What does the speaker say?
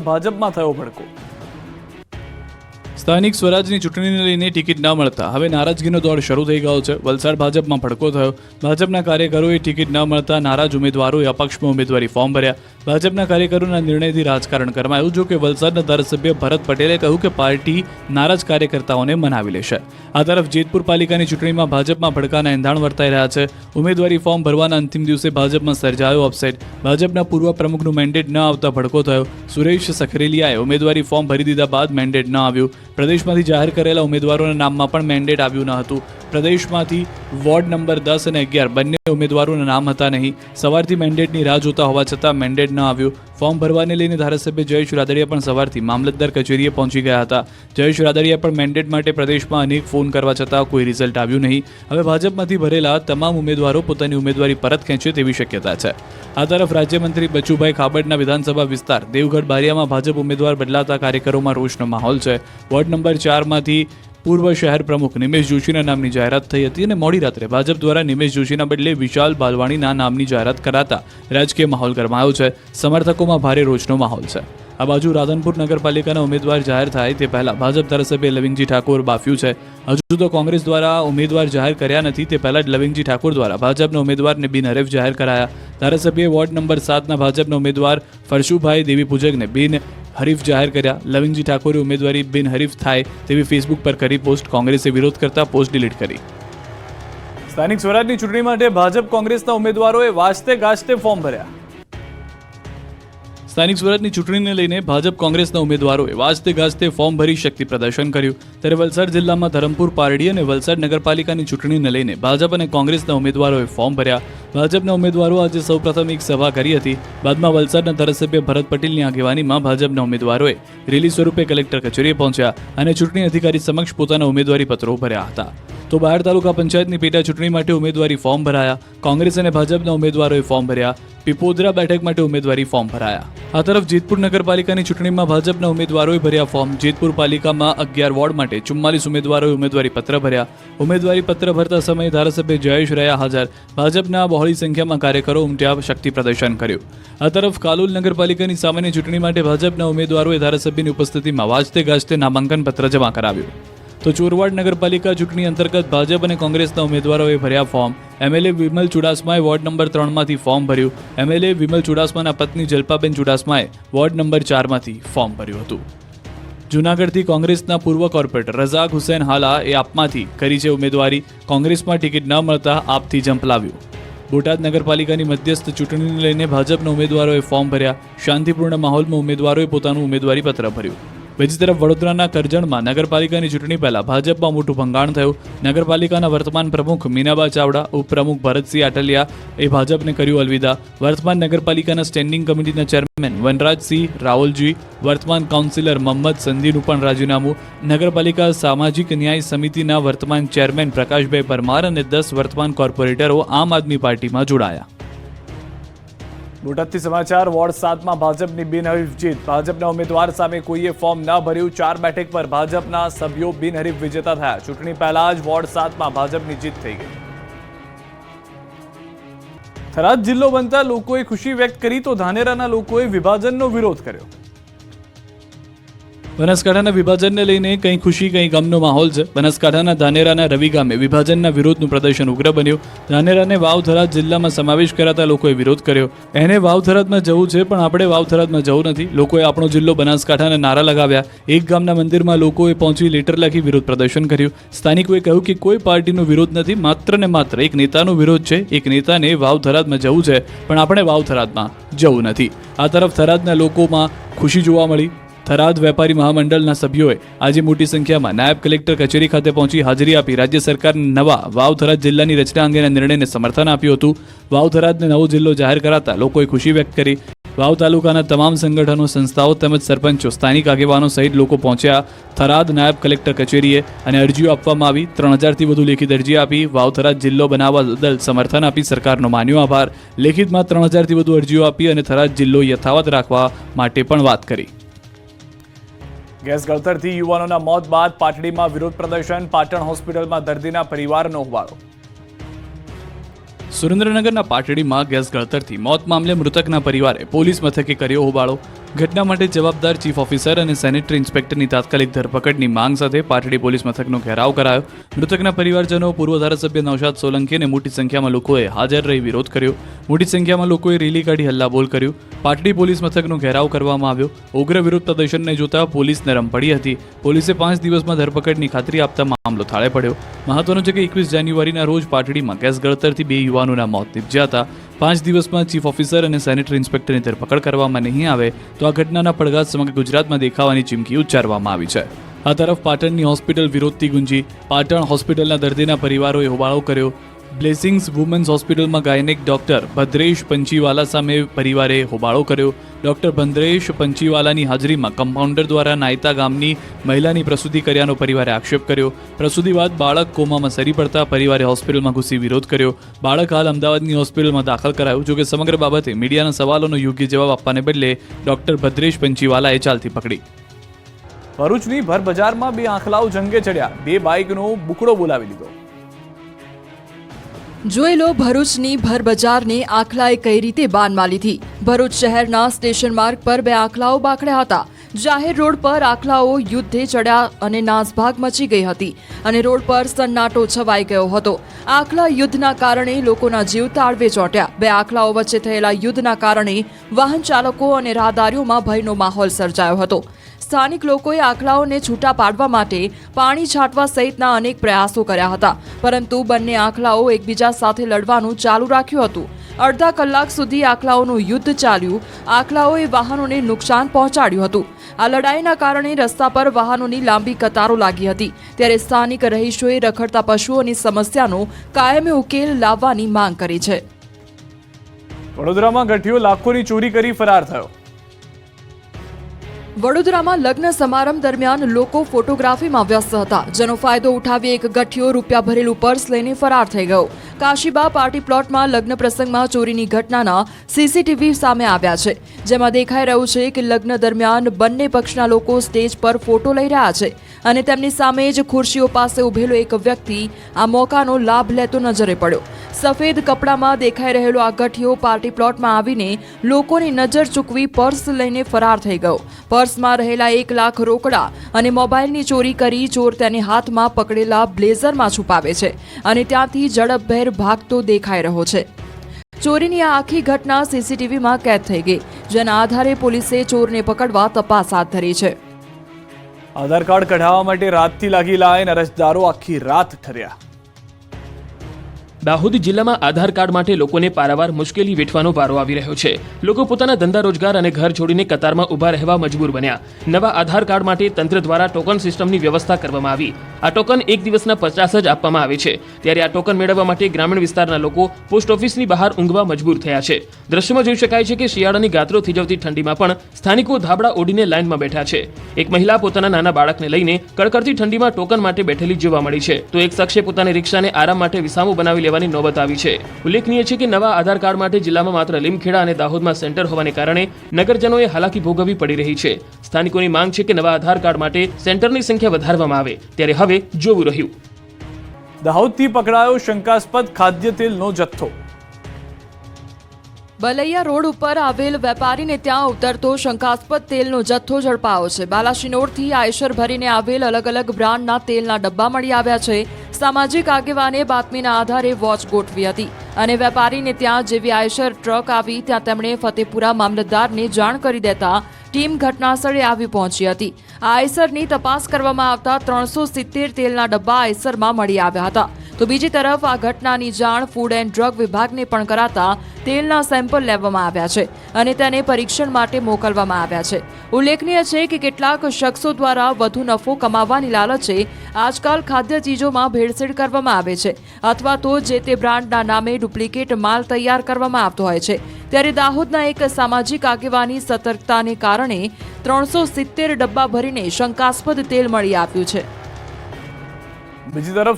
ભાજપમાં થયો ભડકો. સ્થાનિક સ્વરાજની ચૂંટણીને લઈને ટિકિટ ન મળતા. હવે નારાજગીનો દોર શરૂ થઈ ગયો છે. વલસાડ ભાજપમાં ભડકો થયો. ભાજપના કાર્યકરોએ ટિકિટ ન મળતા નારાજ ઉમેદવારોએ અપક્ષમાં ઉમેદવારી ફોર્મ ભર્યા. ભાજપના કાર્યકરોના નિર્ણયથી રાજકારણ ગરમાયું, જો કે વલસાડના ધારાસભ્ય ભરત પટેલે કહ્યું કે પાર્ટી નારાજ કાર્યકર્તાઓને મનાવી લેશે. આ તરફ જેતપુર પાલિકાની ચૂંટણીમાં ભાજપમાં ભડકાના એંધાણ વર્તાઈ રહ્યા છે. ઉમેદવારી ફોર્મ ભરવાના અંતિમ દિવસે ભાજપમાં સર્જાયો અપસેટ. ભાજપના પૂર્વ પ્રમુખનું મેન્ડેટ ન આવતા ભડકો થયો. સુરેશ સખરેલિયાએ ઉમેદવારી ફોર્મ ભરી દીધા બાદ મેન્ડેટ ન આવ્યું. પ્રદેશમાંથી જાહેર કરેલા ઉમેદવારોના નામમાં પણ મેન્ડેટ આવ્યું ન હતું. પ્રદેશમાંથી વોર્ડ નંબર દસ અને અગિયાર બંને ઉમેદવારોના નામ હતા નહીં. સવારથી મેન્ડેટની રાહ જોતા હોવા છતાં મેન્ડેટ ન આવ્યું. ફોર્મ ભરવાને લઈને ધારાસભ્ય જયેશ રાદડિયા પણ સવારથી મામલતદાર કચેરીએ પહોંચી ગયા હતા. જયેશ રાદડિયા પણ મેન્ડેટ માટે પ્રદેશમાં અનેક ફોન કરવા છતાં કોઈ રિઝલ્ટ આવ્યું નહીં. હવે ભાજપમાંથી ભરેલા તમામ ઉમેદવારો પોતાની ઉમેદવારી પરત ખેંચે તેવી શક્યતા છે. આ તરફ રાજ્યમંત્રી બચુભાઈ ખાબડના વિધાનસભા વિસ્તાર, દેવગઢ બારિયામાં ભાજપ ઉમેદવાર બદલાતા કાર્યકરોમાં રોષનો માહોલ છે. વોર્ડ નંબર ચારમાંથી પૂર્વ શહેર પ્રમુખ નિમેશ જોશીના નામની જાહેરાત થઈ હતી અને મોડી રાત્રે ભાજપ દ્વારા નિમેશ જોશીના બદલે વિશાલ બાલવાણીના નામની જાહેરાત કરાતા રાજકીય માહોલ ગરમાયો છે. સમર્થકોમાં ભારે રોષનો માહોલ છે. આ બાજુ રાધનપુર નગરપાલિકાના ઉમેદવાર જાહેર થાય તે પહેલા ભાજપ ધારાસભ્ય લવિંગજી ઠાકોર બાફ્યું છે. હજુ તો કોંગ્રેસ દ્વારા ઉમેદવાર જાહેર કર્યા નથી તે પહેલા જ લવિંગજી ઠાકોર દ્વારા ભાજપના ઉમેદવારને બિનહરીફ જાહેર કરાયા. ધારાસભ્યએ વોર્ડ નંબર સાતના ભાજપના ઉમેદવાર ફરશુભાઈ દેવી પૂજકને બિન હરીફ જાહેર કર્યા. લવિંગજી ઠાકોરે ઉમેદવારી બિનહરીફ થાય તેવી ફેસબુક પર કરી પોસ્ટ. કોંગ્રેસે વિરોધ કરતા પોસ્ટ ડિલીટ કરી. સ્થાનિક સ્વરાજની ચૂંટણી માટે ભાજપ કોંગ્રેસના ઉમેદવારોએ વાજતે ગાજતે ફોર્મ ભર્યા. સ્થાનિક સુરતની ચૂંટણીને લઈને ભાજપ કોંગ્રેસના ઉમેદવારોએ વાજતે ગાજતે ફોર્મ ભરી શક્તિ પ્રદર્શન કર્યું. ત્યારે વલસાડ જિલ્લામાં ધરમપુર, પારડી અને વલસાડ નગરપાલિકાની ચૂંટણીને લઈને ભાજપ અને કોંગ્રેસના ઉમેદવારોએ ફોર્મ ભર્યા. ભાજપના ઉમેદવારો આજે સૌપ્રથમ એક સભા કરી હતી. બાદમાં વલસાડના ધારાસભ્ય ભરત પટેલની આગેવાનીમાં ભાજપના ઉમેદવારોએ રેલી સ્વરૂપે કલેક્ટર કચેરીએ પહોંચ્યા અને ચૂંટણી અધિકારી સમક્ષ પોતાના ઉમેદવારી પત્રો ભર્યા હતા. તો બહાર તાલુકા પંચાયતની પેટા ચૂંટણી માટે ઉમેદવારી ફોર્મ ભરાયા. કોંગ્રેસ અને ભાજપના ઉમેદવારોએ ફોર્મ ભર્યા. પીપોદરા બેઠક માટે ઉમેદવારી ફોર્મ ભરાયા. આ તરફ જેતપુર નગરપાલિકાની ચૂંટણીમાં ભાજપના ઉમેદવારોએ ભર્યા ફોર્મ. જેતપુર પાલિકામાં અગિયાર વોર્ડ માટે ચુમ્માલીસ ઉમેદવારોએ ઉમેદવારી પત્ર ભર્યા. ઉમેદવારી પત્ર ભરતા સમયે ધારાસભ્ય જયેશ રહ્યા હાજર. ભાજપના બહોળી સંખ્યામાં કાર્યકરો ઉમટ્યા, શક્તિ પ્રદર્શન કર્યું. આ તરફ કાલોલ નગરપાલિકાની સામાન્ય ચૂંટણી માટે ભાજપના ઉમેદવારોએ ધારાસભ્યની ઉપસ્થિતિમાં વાજતે ગાજતે નામાંકન પત્ર જમા કરાવ્યું. તો ચોરવાડ નગરપાલિકા ચૂંટણી અંતર્ગત ભાજપ અને કોંગ્રેસના ઉમેદવારોએ ભર્યા ફોર્મ. એમએલએ વિમલ ચુડાસમાએ વોર્ડ નંબર ત્રણમાંથી ફોર્મ ભર્યું. એમએલએ વિમલ ચુડાસમાના પત્ની જલ્પાબેન ચુડાસમાએ વોર્ડ નંબર ચારમાંથી ફોર્મ ભર્યું હતું. જૂનાગઢથી કોંગ્રેસના પૂર્વ કોર્પોરેટર રઝાક હુસેન હાલા એ આપમાંથી કરી છે ઉમેદવારી. કોંગ્રેસમાં ટિકિટ ન મળતા આપથી જંપ લાવ્યું. બોટાદ નગરપાલિકાની મધ્યસ્થ ચૂંટણીને લઈને ભાજપના ઉમેદવારોએ ફોર્મ ભર્યા. શાંતિપૂર્ણ માહોલમાં ઉમેદવારોએ પોતાનું ઉમેદવારી પત્ર ભર્યું. બીજી તરફ વડોદરાના કરજણમાં નગરપાલિકાની ચૂંટણી પહેલા ભાજપમાં મોટું ભંગાણ થયું. નગરપાલિકાના વર્તમાન પ્રમુખ મીનાબા ચાવડા, ઉપપ્રમુખ ભરતસિંહ આટલિયા એ ભાજપને કર્યું અલવિદા. વર્તમાન નગરપાલિકાના સ્ટેન્ડિંગ કમિટીના ચેરમેન વનરાજસિંહ રાવલજી, વર્તમાન કાઉન્સિલર મોહમ્મદ સંધીનું પણ રાજીનામું. નગરપાલિકા સામાજિક ન્યાય સમિતિના વર્તમાન ચેરમેન પ્રકાશભાઈ પરમાર અને દસ વર્તમાન કોર્પોરેટરો આમ આદમી પાર્ટીમાં જોડાયા. બોટાદથી સમાચાર, વોર્ડ સાતમાં ભાજપની બિનહરીફ જીત. ભાજપના ઉમેદવાર સામે કોઈએ ફોર્મ ન ભર્યું, ચાર બેઠક પર ભાજપના સભ્યો બિનહરીફ વિજેતા થયા. ચૂંટણી પહેલા જ વોર્ડ સાતમાં ભાજપની જીત થઈ ગઈ. થરાદ જિલ્લો બનતા લોકોએ ખુશી વ્યક્ત કરી તો ધાનેરાના લોકોએ વિભાજનનો વિરોધ કર્યો. બનાસકાંઠાના વિભાજનને લઈને કંઈ ખુશી, કંઈ ગમનો માહોલ છે. બનાસકાંઠાના ધાનેરાના રવિ ગામે વિભાજનના વિરોધનું પ્રદર્શન ઉગ્ર બન્યું. ધાનેરાને વાવથરાદ જિલ્લામાં સમાવેશ કરાતા લોકોએ વિરોધ કર્યો. એને વાવથરાદમાં જવું છે, પણ આપણે વાવથરાદમાં જવું નથી. લોકોએ આપણો જિલ્લો બનાસકાંઠાના નારા લગાવ્યા. એક ગામના મંદિરમાં લોકોએ પહોંચી લેટર લખી વિરોધ પ્રદર્શન કર્યું. સ્થાનિકોએ કહ્યું કે કોઈ પાર્ટીનો વિરોધ નથી, માત્ર ને માત્ર એક નેતાનો વિરોધ છે. એક નેતાને વાવથરાદમાં જવું છે, પણ આપણે વાવથરાદમાં જવું નથી. આ તરફ થરાદના લોકોમાં ખુશી જોવા મળી. થરાદ વેપારી મહામંડળના સભ્યોએ આજે મોટી સંખ્યામાં નાયબ કલેક્ટર કચેરી ખાતે પહોંચી હાજરી આપી રાજ્ય સરકાર નવા વાવ થરાદ જિલ્લાની રચના અંગેના નિર્ણયને સમર્થન આપ્યું હતું. વાવ થરાદને નવો જિલ્લો જાહેર કરાતા લોકોએ ખુશી વ્યક્ત કરી. વાવ તાલુકાના તમામ સંગઠનો, સંસ્થાઓ તેમજ સરપંચો, સ્થાનિક આગેવાનો સહિત લોકો પહોંચ્યા. થરાદ નાયબ કલેક્ટર કચેરીએ અને અરજીઓ આપવામાં આવી. ત્રણ હજારથી વધુ લેખિત અરજી આપી. વાવ થરાદ જિલ્લો બનાવવા બદલ સમર્થન આપી સરકારનો માન્યો આભાર. લેખિતમાં ત્રણ હજારથી વધુ અરજીઓ આપી અને થરાદ જિલ્લો યથાવત રાખવા માટે પણ વાત કરી. ગેસ ગળતરથી યુવાનોના મોત બાદ પાટડીમાં વિરોધ પ્રદર્શન, પાટણ હોસ્પિટલમાં દર્દીના પરિવારનો હોબાળો સુરેન્દ્રનગરના પાટડીમાં ગેસ ગળતરથી મોત મામલે મૃતકના પરિવારે પોલીસ મથકે કર્યો હોબાળો ઘટના માટે જવાબદાર ચીફ ઓફિસર અને સેનેટરી ઇન્સ્પેક્ટરની તાત્કાલિક ધરપકડની માંગ સાથે પાટડી પોલીસ મથકનો ઘેરાવ કરાયો. મૃતકના પરિવારજનો, પૂર્વ ધારાસભ્ય નવશાદ સોલંકી અને મોટી સંખ્યામાં લોકોએ હાજર રહી વિરોધ કર્યો. મોટી સંખ્યામાં લોકોએ રેલી કાઢી હલ્લાબોલ કર્યું. પાટડી પોલીસ મથકનો ઘેરાવ કરવામાં આવ્યો. ઉગ્ર વિરોધ પ્રદર્શનને જોતા પોલીસ નરમ પડી હતી. પોલીસે પાંચ દિવસમાં ધરપકડની ખાતરી આપતા મામલો થાળે પડ્યો. મહત્વનું છે કે એકવીસ જાન્યુઆરીના રોજ પાટડીમાં ગેસ ગળતરથી બે યુવાનોના મોત નીપજ્યા હતા. પાંચ દિવસમાં ચીફ ઓફિસર અને સેનેટરી ઇન્સ્પેક્ટરની ધરપકડ કરવામાં નહીં આવે તો આ ઘટનાના પડઘાત સમગ્ર ગુજરાતમાં દેખાવાની ચીમકી ઉચ્ચારવામાં આવી છે. આ તરફ પાટણની હોસ્પિટલ વિરોધથી ગુંજી, પાટણ હોસ્પિટલના દર્દીના પરિવારોએ હોબાળો કર્યો. બ્લેસિંગ્સ વુમન્સ હોસ્પિટલમાં ગાયનેક ડોક્ટર ભદ્રેશ પંચીવાલા સામે પરિવારે હોબાળો કર્યો. ડોક્ટર ભદ્રેશ પંચીવાલાની હાજરીમાં કમ્પાઉન્ડર દ્વારા નાયતા ગામની મહિલાની પ્રસૂતિ કર્યાનો પરિવારે આક્ષેપ કર્યો. પ્રસૂતિ બાદ બાળક કોમામાં સરી પડતા પરિવારે હોસ્પિટલમાં ઘૂસી વિરોધ કર્યો. બાળક હાલ અમદાવાદની હોસ્પિટલમાં દાખલ કરાયું, જોકે સમગ્ર બાબતે મીડિયાના સવાલોનો યોગ્ય જવાબ આપવાને બદલે ડોક્ટર ભદ્રેશ પંચીવાલાએ ચાલતી પકડી. ભરૂચની ભર બજારમાં બે આંખલાઓ જંગે ચડ્યા. બે બાઇકનો બુકડો બોલાવી લીધો. જોઈ લો ભરૂચની ભર બજારને આખલાએ કઈ રીતે બાનમાં લીધી ભરૂચ શહેરના સ્ટેશન માર્ગ પર બે આખલાઓ બાખડ્યા હતા. જાહેર રોડ પર આખલાઓ યુદ્ધે ચડ્યા અને નાસભાગ મચી ગઈ હતી અને રોડ પર સન્નાટો છવાઈ ગયો હતો. આખલા યુદ્ધના કારણે લોકોના જીવ તાળવે ચોંટ્યા. બે આખલાઓ વચ્ચે થયેલા યુદ્ધના કારણે વાહન ચાલકો અને રાહદારીઓમાં ભયનો માહોલ સર્જાયો હતો. સ્થાનિક લોકોએ આખલાઓને છૂટા પાડવા માટે પાણી છાંટવા સહિતના અનેક પ્રયાસો કર્યા હતા. પરંતુ બંને આખલાઓ એકબીજા સાથે લડવાનું ચાલુ રાખ્યું હતું. અડધા કલાક સુધી આખલાઓનું યુદ્ધ ચાલ્યું. આખલાઓએ વાહનોને નુકસાન પહોંચાડ્યું હતું. આ લડાઈના કારણે રસ્તા પર વાહનોની લાંબી કતારો લાગી હતી. ત્યારે સ્થાનિક રહીશોએ રખડતા પશુઓની સમસ્યાનો કાયમી ઉકેલ લાવવાની માંગ કરી છે. વડોદરામાં ગઠિયો લાખોની ચોરી કરી ફરાર થયો. વડોદરામાં લગ્ન સમારંભ દરમિયાન લોકો ફોટોગ્રાફીમાં વ્યસ્ત હતા, જેનો ફાયદો ઉઠાવી એક ગઠિયો રૂપિયા ભરેલું પર્સ લઈને ફરાર થઈ ગયો. કાશીબા પાર્ટી પ્લોટમાં લગ્ન પ્રસંગમાં ચોરીની ઘટનાના સીસીટીવી સામે આવ્યા છે, જેમાં દેખાઈ રહ્યું છે કે લગ્ન દરમિયાન બંને પક્ષના લોકો સ્ટેજ પર ફોટો લઈ રહ્યા છે અને તેમની સામે જ ખુરશીઓ પાસે ઉભેલો એક વ્યક્તિ આ મોકાનો લાભ લેતો નજરે પડ્યો. સફેદ કપડામાં દેખાઈ રહેલો આ ગઠિયો પાર્ટી પ્લોટમાં આવીને લોકોની નજર ચૂકવી પર્સ લઈને ફરાર થઈ ગયો. પર્સમાં રહેલા એક લાખ રોકડા અને મોબાઈલની ચોરી કરી ચોર તેને હાથમાં પકડેલા બ્લેઝરમાં છુપાવે છે અને ત્યાંથી ઝડપભેર ભાગતો દેખાઈ રહ્યો છે. ચોરીની આ આખી ઘટના સીસીટીવીમાં કેદ થઈ ગઈ, જેના આધારે પોલીસે ચોરને પકડવા તપાસ હાથ ધરી છે. આધાર કાર્ડ કઢાવવા માટે રાતથી લાગી લાઈન અરજદારો આખી રાત ઠર્યા. દાહોદ જિલ્લામાં આધાર કાર્ડ માટે લોકોને પારાવાર મુશ્કેલી વેઠવાનો વારો આવી રહ્યો છે. લોકો પોતાના ધંધા રોજગાર અને ઘર છોડીને કતારમાં ઊભા રહેવા મજબૂર બન્યા. નવા આધાર કાર્ડ માટે તંત્ર દ્વારા ટોકન સિસ્ટમની વ્યવસ્થા કરવામાં આવી. આ ટોકન એક દિવસના પચાસ જ આપવામાં આવે છે. ત્યારે આ ટોકન મેળવવા માટે ગ્રામીણ વિસ્તારના લોકો પોસ્ટ ઓફિસની બહાર ઊંઘવા મજબૂર થયા છે. દ્રશ્યમાં જોઈ શકાય છે કે શિયાળાની ગાત્રો થીજવતી ઠંડીમાં પણ સ્થાનિકો ધાબળા ઓઢીને લાઇનમાં બેઠા છે. એક મહિલા પોતાના નાના બાળકને લઈને કડકડતી ઠંડીમાં ટોકન માટે બેઠેલી જોવા મળી છે. તો એક શખ્સે પોતાની રિક્ષાને આરામ માટે વિસામો બનાવી લેવાની નોબત આવી છે. ઉલ્લેખનીય છે કે નવા આધાર કાર્ડ માટે જિલ્લામાં માત્ર લીમખેડા અને દાહોદમાં સેન્ટર હોવાને કારણે નગરજનોએ હાલાકી ભોગવવી પડી રહી છે. સ્થાનિકોની માંગ છે કે નવા આધાર કાર્ડ માટે સેન્ટરની સંખ્યા વધારવામાં આવે. ત્યારે હવે જોવું રહ્યું. દાહોદથી પકડાયો શંકાસ્પદ ખાદ્ય તેલનો જથ્થો. બલૈયા રોડ ઉપર આવેલ વેપારીને ત્યાં ઉતરતો શંકાસ્પદ તેલનો જથ્થો ઝડપાયો છે. બાલાશિનોરથી આયશર ભરીને આવેલ અલગ અલગ બ્રાન્ડના તેલના ડબ્બા મળી આવ્યા છે. સામાજિક આગેવાને બાતમીના આધારે વોચ ગોઠવી હતી અને વેપારીને ત્યાં જેવી આયશર ટ્રક આવી, ત્યાં તેમણે ફતેપુરા મામલતદારને જાણ કરી દેતા ટીમ ઘટનાસ્થળે આવી પહોંચી હતી. આયસરની તપાસ કરવામાં આવતા ત્રણસો સિત્તેર તેલના ડબ્બા આયસરમાં મળી આવ્યા હતા. તો બીજી તરફ આ ઘટનાની જાણ ફૂડ એન્ડ ડ્રગ વિભાગને પણ કરાતા તેલના સેમ્પલ લેવામાં આવ્યા છે અને તેને પરીક્ષણ માટે મોકલવામાં આવ્યા છે. ઉલ્લેખનીય છે કે કેટલાક શખ્સો દ્વારા વધુ નફો કમાવાની લાલચે આજકાલ ખાદ્ય ચીજોમાં ભેળસેળ કરવામાં આવે છે અથવા તો જે તે બ્રાન્ડના નામે ડુપ્લિકેટ માલ તૈયાર કરવામાં આવતો હોય છે. ત્યારે દાહોદના એક સામાજિક આગેવાની સતર્કતાને કારણે ત્રણસો સિત્તેર ડબ્બા ભરીને શંકાસ્પદ તેલ મળી આવ્યું છે. બીજી તરફ